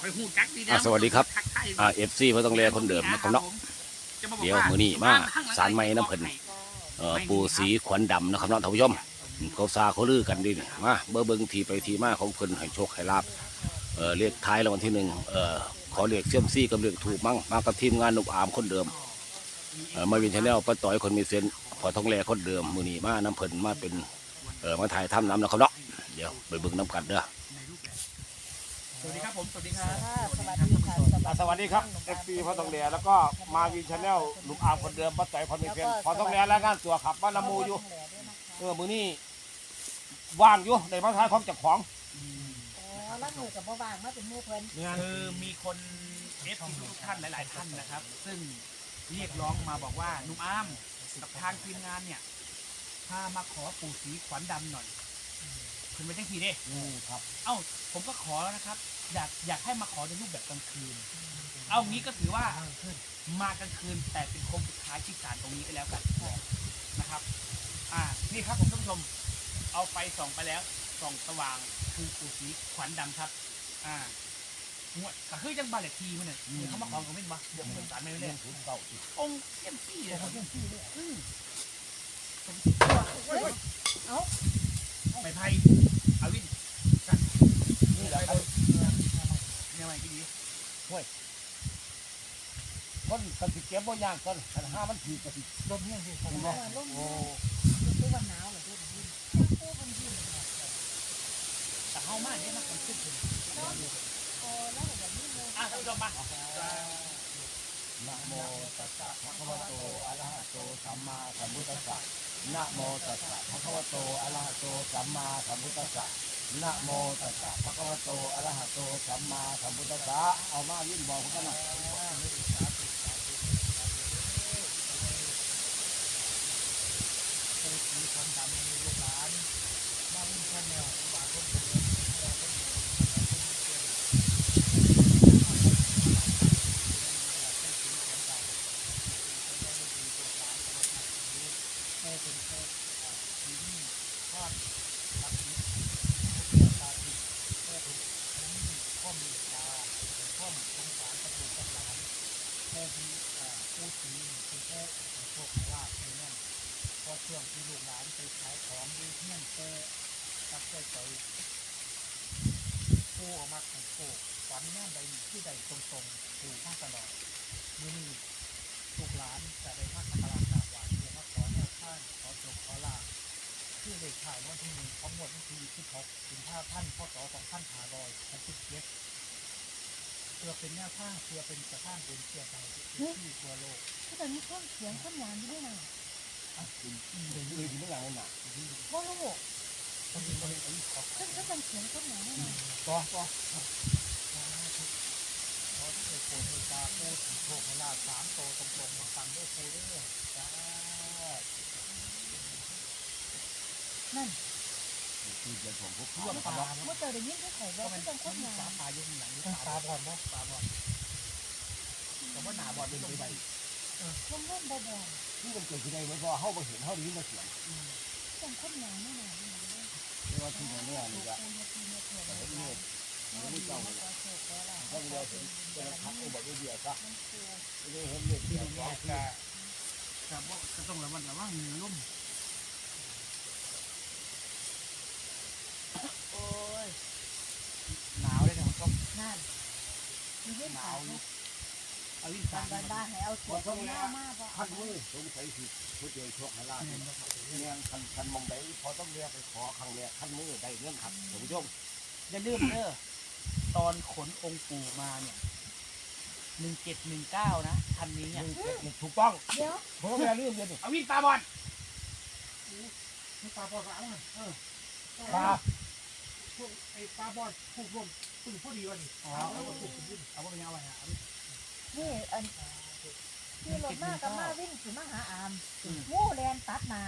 คอยหูจักดีนะอะสวัสดีครับทักทายอ่าเอฟซีเพิ่นต้องแลคนเดิมนะครับเนาะจะมาบอกเดี๋ยวว่ามื้อนี้มาสารไม้น้ำเพิ่นเอ่อปูสีขวัญดำนะครับเนาะท่านผู้ชมเขาซาเขาลือกันดิเนี่ยมาเบิ่งเบิ่งทีไปทีมาของเพิ่นให้โชคให้ลาบเอ่อเลขท้ายรางวัลที่หนึ่งเอ่อขอเลขเสี่ยมซี่กับเลขถูกมั้งมากับทีมงานหนุบอามคนเดิมเอ่อมาวินชาแนลป้าต่อยคนมีเซนพอท้องแลคนเดิมมือนี้มาน้ำเพิ่นมาเป็นเอ่อมาถ่ายทำน้ำนะครับเนาะเดี๋ยวไปเบิ่งน้ำกันเด้อ สวัสดีครับผม สวัสดีครับค่ะสวัสดีค่ะอะสวัสดีครับเอฟซีพอต้องเรียแล้วก็มาวินชาแนลลุงอามคนเดิมป้าต่อยคนมีเซนพอต้องเรียแล้วงานตัวขับบ้านละมูอยู่ เออมือนี้ว่างอยู่ในบ้านท้ายของเจ้าของอ๋อแล้วมือกับบ่วางมาเป็นหมู่เพิ่นงานคือมีคนเอฟซีทุกท่านหลาย ๆ ท่านนะครับ ซึ่งเรียกร้องมาบอกว่านุ่มอ้ามกับทางทีมงานเนี่ยพามาขอปู่สีขวัญดำหน่อย คุณไปจังทีเด้อืมครับ เอ้าผมก็ขอแล้วนะครับ อยากอยากให้มาขอในรูปแบบกลางคืน เอางี้ก็ถือว่า มากลางคืนแต่เป็นโค้งสุดท้ายที่ศาลตรงนี้ก็แล้วกันนะครับ อ่า นี่ครับผมท่านผู้ชม เอาไฟส่องไปแล้วส่องสว่างคือปูสีขวัญดำครับ อ่างวดก็คือจังบาเลขทีมันเนี่ยเดี๋ยวเขามาขอของเม่นบ่เดี๋ยวผมศาลไม่เรื่เล่องนศูนย์เก้าสิองค์เอ็มซี่เลยครับอืมเอ้า ไปไพ่อาวินนี่แหละครับเนี่ยไงพี่ดีคนกันสิเก็บบ่ย่างคนขันห้ามันถือกระสิรถเนี่ยสิผมเอบอกอลมโอ้คือวันหนาวเหรอพี่พี่โอ้มันยืนแต่เฮามากเนี่ยมันเป็นขึ้นถึงโอ้แล้วแบบนี้เลยอะท่านผู้ชมมานะโมตัสสะภะคะวะโตอะระหะโตสัมมาสัมพุทธัสสะ นะโมตัสสะภะคะวะโตอะระหะโตสัมมาสัมพุทธัสสะนะโมตัสสะภะคะวะโตอะระหะโตสัมมาสัมพุทธัสสะเอามายิ่งบอกกันนะ ผู้ออกมาของโูฝันแน่ใดที่ใดตรงๆถูกมางตลอดมือนี้ลูกหลานจะได้มาสักการะกราบไหว้เพื่อมาขอแนวทางขอโชคขอลาชื่อเลขถ่ายวันที่หนึ่งของงวดวันที่สิบหกถึงห้าท่านพศสองพันหาร้อยหกสิบเจ็ดเพื่อเป็นแนวทางเพื่อเป็นสะพานบุญเชื่อใจที่ทั่วโลกคือตอนนี้คนเสียงคนหวานอยู่ด้วยนะเลยถึงอย่างนั้นน่ะบ่รู้คนนี้คนนี้อายุขอเพิ่นก็เป็นเสียงคนหวานนี่นะต่อต่อขอที่เคยโปรตาผู้ถึงโชคให้ลาภสามโตตรงๆมาฟังด้วยครูด้อจ้านั่นคือเดี๋ยวผมพวกร่วปลาเมื่อเจอได้ยินที่เขาขอก็ว่าเป็นเป็นคนหวาปลาปลาอยู่ข้างหลังนี่ปลาบอลบ่ปลาบอลแต่ว่าหนาบอลเป็นไปได้ลมเล่นบ่บ่ที่มันเกิดขึ้นในเมื่อเฮาบ่เห็นเฮาได้ยินแต่เสียงเป็นคนหวานนี่นะนี่ นะไม่ว่าที่ไหนเนี่ยนี่ก็ปูยาตีเนี่ยเถื่อนแต่เห็นเนี่ยนี่เจ้าขอโชคขอลาภต้องเรียกเป็นเป็นทักอุบัติเหตุซะมันปูไม่ได้เห็นเรื่องที่เดียวนี่สองกะกะว่าก็ต้องระวังระวังเหนือลุ่มโอ้ยหนาวเลยนะผมนั่นมีเรื่องขาว เอาวิ่งบ้าสานมบ้านให้เอาสวยของหน้ามากพอท่านมือสงสัยสิพุทธเจ้าโชคให้ลาภเนี่ยคันคันมองใดพอต้องเรียกไปขอครั้งแรกท่านมือได้เงินครับท่านผู้ชมอย่าลืมเด้อตอนขนองค์ปู่มาเนี่ยหนึ่งเจ็ดหนึ่งเก้านะคันนี้หเนี่ยนึ่งเจ็ดหนึ่งถูกต้องเดี๋ยวผมก็ไม่ลืมเลยนี่เอาวิ่งตาบอลมีปลาบอลสามอะเออปลาพวกไอ้ปลาบอลผูกรวมปืนพอดีวันนี้อ๋อเอาเอาเอาผูกขึ้นเอาว่าเป็ นยังไงฮะนี่อันที่รถมากกับมาวิ่งถึงมาหาอามงูแลนตัดหนา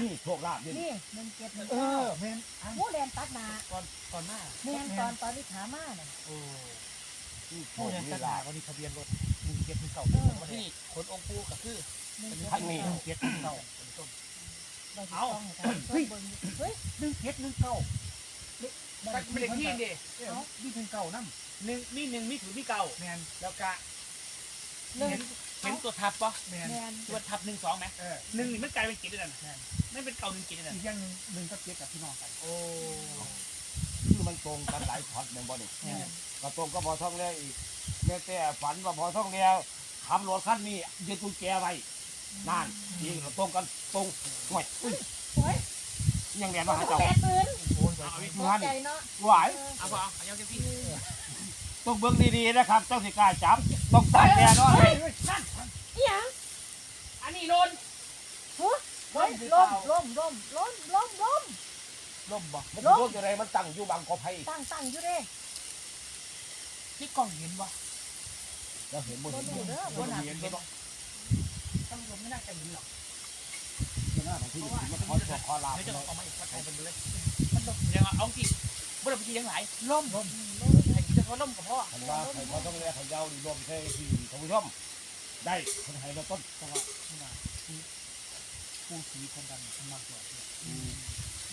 นี่โชคลาภเนี่ยนี่หนึ่งเจ็ดหนึ่งเอเก้าอแมนงูแลนตัดหนาก่อนก่อนหน้าแมนตอนตอนที่ขามาเนี่ย โอ้นี่โชผู้คยังนี่ตัดหลานาภวันนี้ทะเบียนรถหนึ่งเจ็ดหนึ่งเก้าวันนี้ขนองค์ปู่ก็คือหนึ่งเป็นเจ็ดพันหนึ่งหนึ่เก้างเจ็ดหนึ่งเก้าคุณผู้ชมเราจะต้องให้การช่วยเบิ่งเฮ้ยหนึ่งเจ็ดหนึ่งเก้าไม่ได้ที่เด้เอ้านี่เป็นเก้านั่นเหนึ่งมีหนึ่งมีศูนย์มีเก้าแมนแล้วก็หนึ่ง เห็นเห็นตัวทับปะแมนแมนตัวทับหนึ่งสองไหมเออหนึ่งนี่มันกลายเป็นเจ็ดเลยนะแมนไม่เป็นเก่าหนึ่งเจ็ดเลยนะอีกอย่างหนึ่งหนึ่งก็เจ็ดกับพี่น้องกันโอ้คือมันตรงกันหลายช็อตแม่นบ่นี่แมนก็ตรงก็พอท่องแล้วอีกแม่แต่ฝันว่าพอท่องแล้วขับรถคันนี้ยึดกุญแจไว้นั่นนี่ก็ตรงกันตรงห่วยอุ้ยโอ้ยยังเรียนว่าหาเจ้าแปดหมื่นโอ้ยเอาอีกตกใจเนาะหวายเอาพอเอายังจะพี่ ต้องเบิ่งดีๆนะครับเจ้าสิกล้าจับต้องตัดแน่นอนนั่นอีหยังอันนี้โดนเฮ้ยล่มล่มล่มล่มล่มล่มล่มล่มบ่มันเป็นโรคอะไรมันตั้งอยู่บางกอไผ่ตั้งตั้งอยู่เด้ที่กล้องเห็นบ่เราเห็นบนบ่เห็นดูเด้อบ่เห็นบ่ท่านผู้ชมไม่น่าจะเห็นหรอกหน้าของที่นี่มันขอตัวขอลาบเดี๋ยวจะเอามาอีกสักใครเป็นเลยมันล่มยังเอาจริงบ่ได้ไปทียังหลายล่มล่ม ไอ้ที่จะเขาล่มกับพ่อคันว่าใครพอต้องเรียกเขาเย้าดีรวมใช่ที่ท่านผู้ชมได้คนไทยเราต้นแต่ว่าพี่น้องที่ผู้สีคนดำคนมาตรวจเนี่ย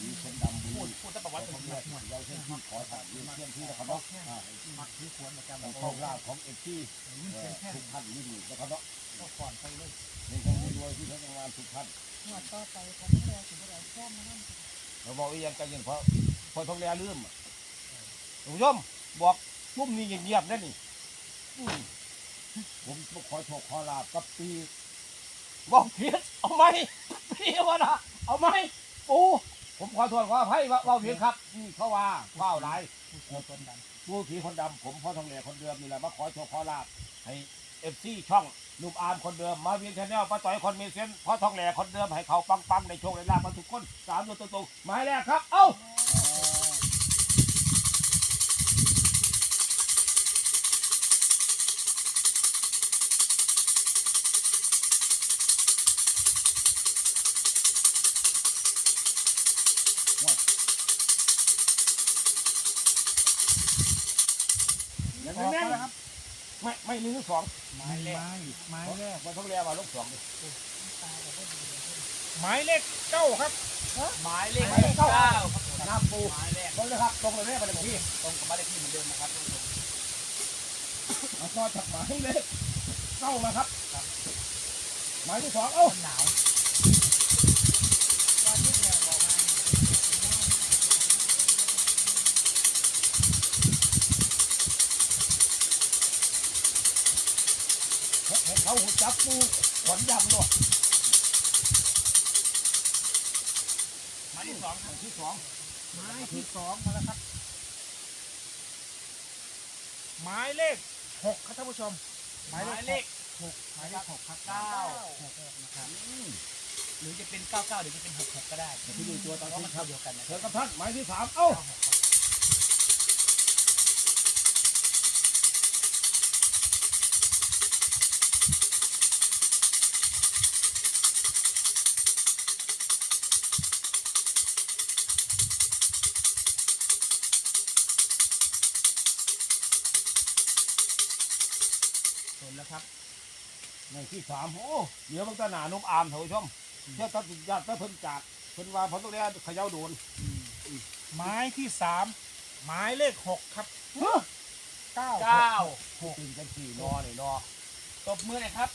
มีคนดำบุพูดญพูดแต่ประวัติเขาเป็นเรียเราเช่นที่ขอถามเรื่องที่นะครับเนาะมักที่ควรประจำของโโชคลาภของเอฟซียิ่งเป็นแค่ทุกท่านนี่ดีนะครับเนาะก็ก่อนไปเลยในทางรวยที่ทำงานทุกท่านหวดต่อไปของน้องแดงสิบ่ได้แค่นั่นเราบอกอีกอย่างใจเย็นเพราะพอท้องแดงลืมท่านผู้ชมบอก ชุ่มนี่เงียบๆนั่นนี่อืมผมขอโชคขอลาบกับปีบอกเพียเอาไหมพี่วะนะเอาไหมปูผมขอโทษขออภัยว่าว่าเพียครับนี่เขาว่าว้าวหลายผู้สีคนดำผู้ผีคนดำผมพ่อทองเหล่คนเดิมนี่แหละมาขอโชคขอลาบให้เอฟซีช่องลูกอาร์มคนเดิมมาเวียนชาแนลป้าต่อยคนมีเซนพ่อทองเหล่คนเดิมให้เขาปังปังๆในโชคในลาบมาทุกคนสามตัวตรงๆหมายแรกครับ เอ้า ม่ไม่หนึ่งหรือสองไม้แรกไม้แรกพ่อทองเหลมาลูกสองดิหมายเลขเก้าครับ หมายเลขหมายเลขเก้าเก้าหน้าปูหมายเลขตรงเลยครับ ตรงเลยแม่ประเด็นที่ตรงกับบ้านเลขที่เหมือนเดิมนะครับท่านผู้ชมเอาต่อจากหมายเลขเก้ามาครับหมายที่สองเอ้าหนาว จับปูขนยำด้วยหมายเลขสองครับที่สองไม้ที่สองมาแล้วครับ หมายเลขหกครับท่านผู้ชมหมายเลขหกหมายเลขหกครับเก้าหกนะครับหรือจะเป็นเก้าเก้าหรือจะเป็นหกหกก็ได้ที่ดูตัวตอนเพราะที่มันครัเท่าบเดียวกันนะคเชิรับญกับท่านหมายที่สามเอ้า ในที่สามโอ้เดี๋ยวมันก็หนานุ่มอามท่านผู้ชมเชื่อตัดสินญาติเพิ่นจากเพิ่นว่าผมต้องเรียนเขย่าโดนหมายที่สามหมายเลขหกครับเก้าเก้าตื่นกันสี่นอเลยนอตบมือหน่อยครับ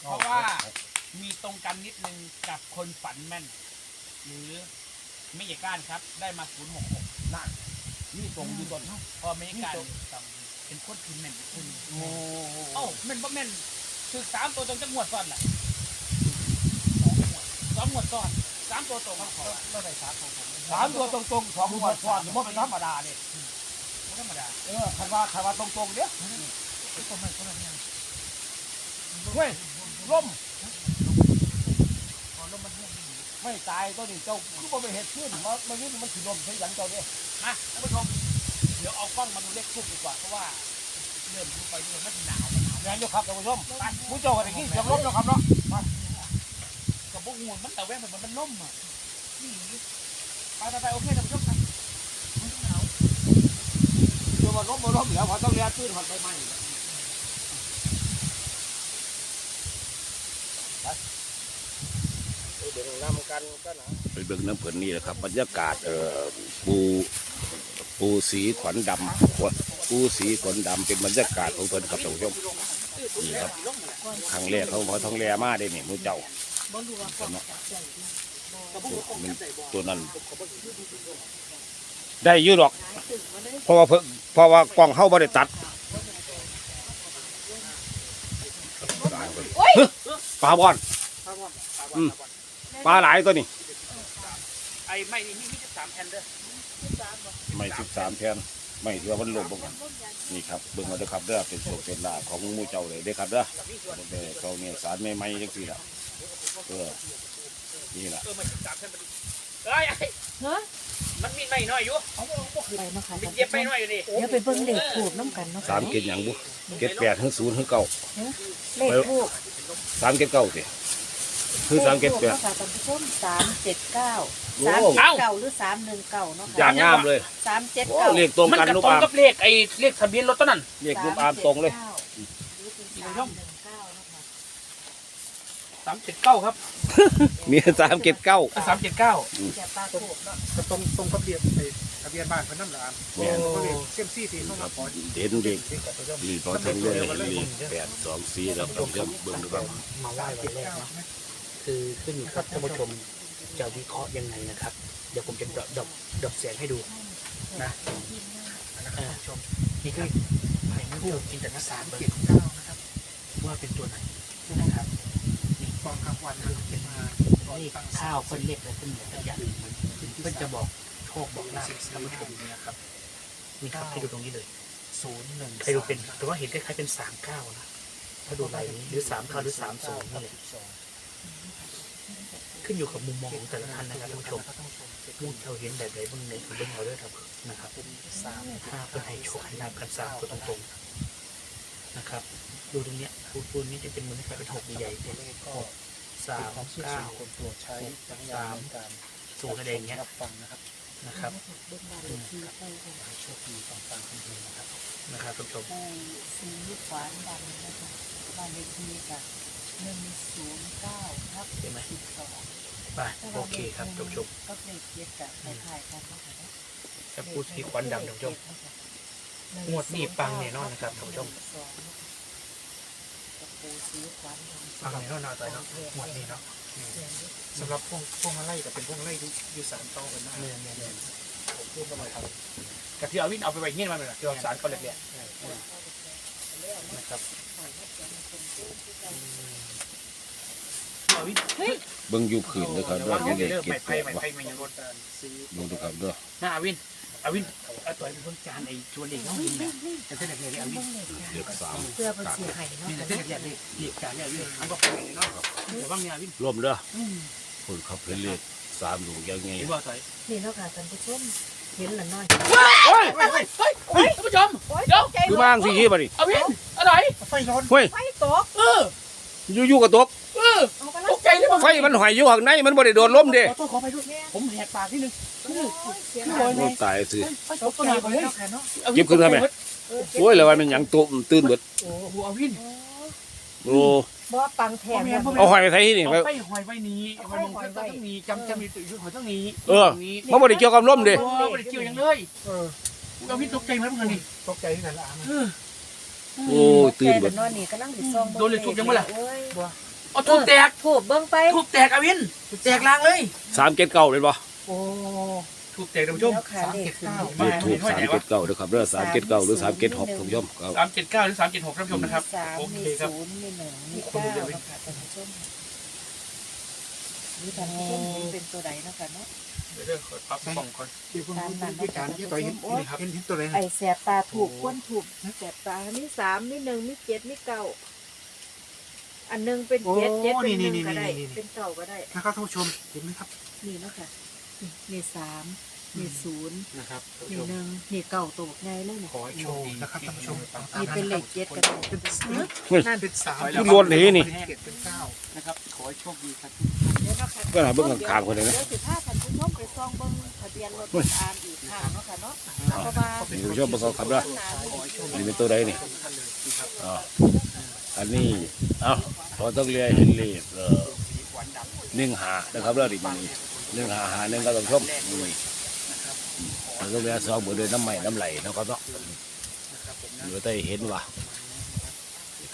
เพราะว่ามีตรงกันนิดนึงกับคนฝันแม่น หรือไม่ใช่ก้านครับ ได้มาศูนย์หกหกนั่นนี่ตรงอยู่ต้นพอไม่ใช่ก้าน เป็นคนคืนแม่นคืนโอ้เอ้าแม่นบ่แม่นคือสามตัวตรงจะงวดซ้อนแหละสองงวดซ้อนสามตัวตรงครับขอก็ได้สามของผมสามตัวตรงๆสองหัวซ้อนมันเป็นธรรมดาเนี่ยไม่ธรรมดาเออคันว่าคันว่าตรงๆเนี่ยที่ผมไม่ก็ไม่ยังเฮ้ยล่มพอลมมันแห้งดีไม่ตายตัวนี้เจ้าคือบ่ไปเห็ดขึ้นมันมันนี่มันสิลมใช้ยันเจ้าเนี่ยมาท่านผู้ชม เดี๋ยวเอากล้องมาดูเลขทูบดีกว่าเพราะว่าเริ่มดูไปดูมันหนาวมันหนาวงานอยู่ครับท่านผู้ชมผู้เจ้ากันที่เสียงลมแล้วครับเนาะกับพวกงูมันแต่แว่งเหมือนมันล่มอะนี่ไปไปไปโอเคท่านผู้ชมครับมันหนาวเดี๋ยวมันลมมันลมแล้วพอต้องเรียนตื้นมันไปใหม่เดี๋ยวนำกันก็นะไปเบิ่งน้ำเพิ่นนี่แหละครับบรรยากาศเอ่อปู ปูสีขวัญดำขวัญขปูสีขนดำเป็นบรรยากาศของเพิ่นครับท่านผู้ชมนี่ครับครั้งแรกเขาพอท้องแรมาได้นี่หมูเจ้าครับเนาะมันตัวนั้น ได้อยืดหรอก เพราะว่าเพิ่นเพราะว่ากล้องเข้าบ่ได้ตัดเฮ้ยปลาบอนอืมปลาหลายตัวนี่ไอ้ไม่นี่มีมีสามแผ่นเด้อ ไม่สิบสามแทนไม่เถือมันหลบบ่กันนี่ครับเบิ่งมาเด้อครับเด้อเป็นโชคเป็นลาภของหมู่เจ้าเลยเด้อครับเด้อบ่ได้เขาเนี่ยสารใหม่ๆจังซี่ล่ะเออนี่ล่ะเออมาสิบสามแผ่นพอดีเอ้ยไอ้เนาะมันมีไม่น้อยอยู่ไปเนาะค่ะมีเย็บไม่น้อยอยู่ดิเดี๋ยวไปเบิ่งเลขถูกน้ำกันเนาะสามเกตหยังบุเกตแปดถึงศูนย์ถึงเก้าเลขถูกสามเกตเก้าสิ คือสามเกตแปดเนาะค่ะท่านผู้ชมสามเจ็ดเก้าโอ้สามเจ็ดเก้าหรือสามหนึ่งเก้าเนาะอย่าค่ะงงามเลยสามเจ็ดโอ้เก้าเลขตรงมันกันกระลูกตรงอามกับเลขไอ้เลขทะเบียนรถต้นนั้นเลขลูกอามตรงเลยสามเจ็ดเก้าครับมีสามเกตเก้าสามเจ็ดเก้าจะปลาถูกเนาะก็ตรงตรงทะเบียนไอ้ทะเบียนบ้านเพิ่นนั่นแหละอะแม่นทะเบียนเซมซี่ที่เขามาขอเด่นเด็กรีพอทั้งเลยรีแปดสองสี่แล้วท่านผู้ชมเบิ่งดูครับมาไหว้วันแรกเนาะ คือขึ้นอยู่กับท่านผู้ชมจะวิเคราะห์ยังไงนะครับ เดี๋ยวผมจะดรอปดรอปดรอปเสียงให้ดูนะเออนี่คือไผ่ทูบจินตนาสาสามรเจ็ดเก้านะครับ ว่าเป็นตัวไหนนะครับตอนกลางวันมันเป็นมาเลขข้าวคนเล็กและคนเหนืออย่างเพื่อนจะบอกโชคบอกลาภท่านผู้ชมนะครับนี่ครับให้ดูตรงนี้เลยศูนย์หนึ่งให้ดูเป็นแต่ว่าเห็นคล้ายๆเป็นสามเก้านะถ้าดูลายนี้หรือสามเก้าหรือสามสองนี่แหละ ขึ้นอยู่กับมุมมองของแต่ละท่านนะครับท่านผู้ชมมุมเราเห็นแบบไหนบ้างในคือเรื่องเราด้วยครับนะครับถ้าเป็นให้โชคให้ลาภกันสามตัวตรงๆนะครับ ดูตรงเนี้ยปูนปูนนี้จะเป็นเหมือนคล้ายเป็นหกใหญ่ๆเป็นหกสามเก้าส่วนบุคคลตัวใช้จักรยานในกรสูงอะไรอย่างเงี้ยรับฟังนะครับนะครับโชคดีฟังๆกันดีนะครับนะครับท่านผู้ชมสีขวานดำนะคะบ้านเลขที่กับ หนึ่งศูนย์เก้าทับเห็นไหม สิบสองไปโอเคครับท่านผู้ชมก็เลขเจ็ดกับคล้ายๆกันเนาะค่ะเนาะจะพูดที่ควันดำท่านผู้ชมงวดนี้ปังแน่นอนนะครับท่านผู้ชม ฟังในรอบหน้าต่อยเนาะหมวดนี้เนาะสำหรับพวกพวกมาไล่แต่เป็นพวกมาไล่ที่อยู่สารต่อกันนะเนี่ยเนี่ยเนี่ยผมพูดกันมาครับกับที่เอาวินเอาไปไว้เงี้ยมาเลยที่เราสารเขาเรียกเนี่ยนะครับ เอาวินเบิ่งอยู่ผืนเด้อครับเด้อเอามีวินเลขเลิกเกไม่ตไฟแปดไม่วะไฟไม่ยังรถการซื้อเบิ่งดูครับเด้อหน้าอาวินอาวินเอาตัวไอ้เพิ่งจานไอ้ชวนเด็กน้องวินเนี่ยจะเส้นเด็กเลยอาวินเลขสามเพื่อเป็นสีไห่เนาะนี่จะเส้นเด็กเลยเรียกจานเนี่ยอาวินอันก็ไปเนาะเดี๋ยวบ้างเนี่ยอาวินร่วมเด้อคนขับเห็นเลขสามดูยังไงเห็นว่าต่อยนี่เนาะค่ะท่านผู้ชม เห็นละน้อยเฮ้ยเฮ้ยเฮ้ยเฮ้ยท่านผู้ชมเดี๋ยวใจคือบ้างสิที่บ่ดิอาวินอะไรไฟร้อนเฮ้ยไฟตกเอออยู่ๆก็ตกเออเอาไปแล้ตวกใจเลยมั้งไฟมันหอยอยู่ข้างในมันบ่ได้โดนลมเด้ขอโทษขอไปด้วยผมแหกปากนิดนึงเสียงโอ้ตายสิตกตัวไหนไปเลยเนาะค่ะเนาะเก็บขึ้นทำไมโอ้ยแล้วว่ามันหยังตุ่มตื่นเบิดโอ้โหอาวินโอ้ บ่ปังแถมเนี่ย เอาหอยไปใส่นี่ไป เอาไปหอยไว้นี้หอยมงคลต้องมีจำจำมีอยู่หอยต้องมีเออมันบ่ได้เกี่ยวกับลมเด้ โอ้ไม่ได้เกี่ยวยังเลยเอออาวินตกใจไหมเพื่อนนี่ตกใจที่กันละอะเออโอ้ยตื่นเบิด นอนนี่กำลังสิซองโดนเลยทุบยังบ่ล่ะโอ้ยเอาทุบแตกถูกเบิ่งไปทุบแตกอาวินแตกลางเลยสามเกตเก้าเลยบ่โอ้ ทุบแตกท่านผู้ชมแล้วค่ะเลขขึ้นเลขถูกสามเกตเก้าเด้อครับเด้อสามเกตเก้าหรือสามเกตหกท่านผู้ชมก็สามเจ็ดเก้าหรือสามเจ็ดหกท่านผู้ชมนะครับสามโอเคมีครับศูนย์มีหนึ่งมีเก้าเนาะค่ะท่านผู้ชมนี่ท่านผู้ชมเห็นเป็นตัวใดเนาะค่ะเนาะเดี๋ยวเดี๋ยวขอปรับกล่องก่อนเดี๋ยวคุณผู้การที่ต่อยเห็นเห็นเห็นตัวไหนไอแสบตาถูกควนถูกแสบตามีสามมีหนึ่งมีเจ็ดมีเก้าอันหนึ่งเป็นเจ็ดเจ็ดเป็นหนึ่งก็ได้เป็นเก้าก็ได้นะครับท่านผู้ชมเห็นไหมครับนี่เนาะค่ะ นี่มีสามมีศูนย์นะครับท่านมีผู้ชมหนึ่งมีเก้าตัวไงเลยเนี่ยขอให้โชคดีนะครับท่านผู้ชมมีเป็นเลขเจ็ดก็ได้เป็นสามนั่นเป็นสามคือล้วนนี่นี่ เจ็ดเป็นเก้านะครับขอให้โชคดีครับเดี๋ยวเนาะค่ะก็หาเบิ่งข้างๆคนนี้นะ เดี๋ยวสิพาท่านผู้ชมไปซองเบิ่งทะเบียนรถอามอีกครั้งเนาะค่ะเนาะเพราะว่านี่ท่านผู้ชมประสบครับเด้อนี่เป็นตัวใดนี่อ๋ออันนี้เอ้าพอต้องเรียนเห็นเลขเอ่อหนึ่งหานะครับเด้อดิมันนี่ หนึ่งหาหาหนึ่งครับท่านผู้ชมนี่เราต้องเรียนสองบทเรียนน้ำใหม่น้ำไหลนะครับเนาะเหลือแต่เห็นว่ะ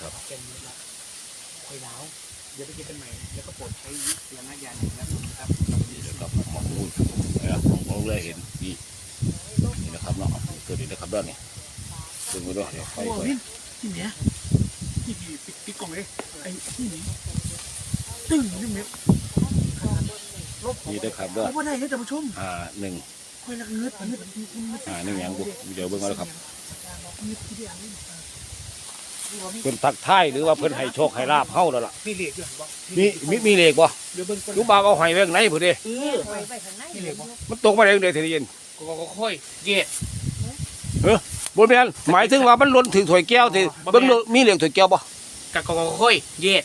ครับเป็นคอยดาวเดี๋ยวไปกินกันใหม่แล้วก็โปรดใช้วิจารณญาณในการรับชมนะครับนี่นะครับมองอุ้ยเนี่ยมองเลยเห็นนี่นี่นะครับเนาะตัวนี้นะครับด้านนี้ขึ้นมาด้วยเดี๋ยวไฟโอ้ไฟวินที่เนี้ยที่พี่ปิดปิดกล่องเลยไอ้ที่นี้ตึ้งนี่เมีย นี่นะครับด้านเขาว่าได้ให้ท่านผู้ชมอ่าหนึ่งคอยละเงือดเงือดเงือดอ่าหนึ่งอย่างบุเดี๋ยวเบิ่งเอาเลยครับเงือดที่เดียวนี่เพิ่นทักทายหรือว่าเพิ่นให้โชคให้ลาบเฮาแล้วล่ะมีเหล็กด้วยบ่มีมีมีเลขบ่เดี๋ยวเบิ่งก่อนลูกบ่าวเอาให้ไว้ข้างในพุ่นเด้เอเอออไว้ไว้ข้างในมีเหล็กบ่มันตกมาได้จังได๋ทีนี้เย็นก็ก็ค่อยเย็ดบ่แม่นหมายถึงว่ามันหล่นถึงถ้วยแก้วสิเบิ่งดูมีเลขถ้วยแก้วบ่กะก็ก็ค่อยเย็ด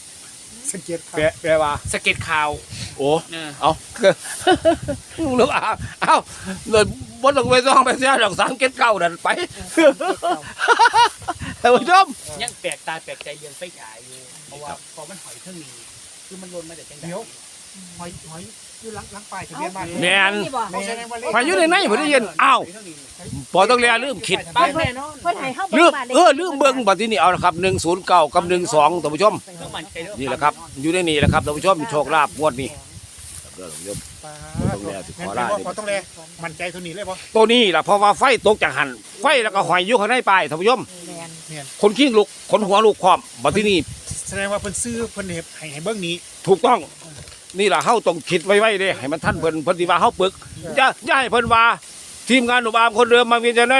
สังเกตครัแปลบแปลว่า สะเก็ตข่าวโอ้เออเอาลูกอะเอ้าเลยบ่ต้องไปซ่องไปเสียดอก3เก็ดเก้านั่นไปท่านผู้ชม ยังแปลกตาแปลกใจเรียนไฟฉายอยู่เพราะว่าพอมันหอยเท่านี้คือมันลนมาจากจังใดเดี๋ยว หอยหอย อยู่หลังหลังป้ายทะเบียนบ้านแม่นบ่เอาแสดงว่าเลขไปอยู่ในในพุ่นได้ยินอ้าวบ่ต้องเรียนลืมคิดป้ายแน่นอนเพิ่นให้เฮาลืเบิ่มงบ้านเออลืมเบิ่งบัดทีนี้เอาละครับ 109 กับ 12ท่านผู้ชม ต้องมั่นใจเด้อนี่แหละครับ อยู่ในนี่แหละครับท่านผู้ชมโชคลาภงวดนี้ครับเด้อท่านผู้ชม ต้องแลสิขอลาแม่นบ่พอต้องแลมั่นใจเท่านี้เลยบ่ตัวนี้ล่ะเพราะว่าไฟตกจากหันไฟแล้วก็หอยอยู่ข้างในปลายท่านผู้ชม แม่นคนขี้ลุกคนหัวลุกพร้อมบัดทีนี้แสดงว่าเพิ่นซื้อเพิ่นเฮ็ดให้ให้เบิ่งนี้ถูกต้อง นี่ล่ะเฮาต้องคิดไว้ๆเด้ให้มันทันเพิ่นเพิ่นสิว่าเฮาปึกอย่าอย่าให้เพิ่นว่าทีมงานหนุ่มอามคนเดิมมามีจะได้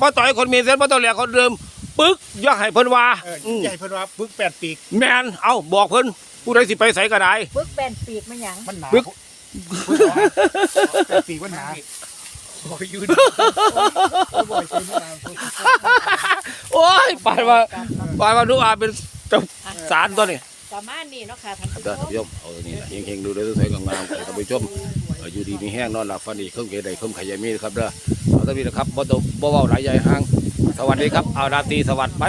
ป้าต่อยคนมีเส้นป้าต่อยแหลกคนเดิมปึกอย่าให้เพิ่นว่าเอออืมใหญ่เพิ่นว่าปึกแปดปีกแม่นเอาบอกเพิ่นผู้ใดสิไปไสก็ได้ปึกแบนปีกมันหยังมันหนาปึกแปดปีกมันหนาบอกอยู่บ่อยซื้อมาโอ้ยปานว่าปานว่าหนุ่มอามเป็นเจ้าสารตัวนี้ ประมาณนี้เนาะค่ะท่านครับผู้เด้อท่านผู้ชมเอาตัวนี้นะเฮงๆดูเด้อสวยๆงามๆท่านผู้ชมเอ่ออยู่ดีมีแห้งนอนหลับฝันดีเครื่องเกใดเครื่องขยายมีนะครับเด้อเอาตัวนี้นะครับบ่ต้องบ่เว้าหลายใหญ่ห่างสวัสดีครับเอาราตรีสวัสดิ์ไป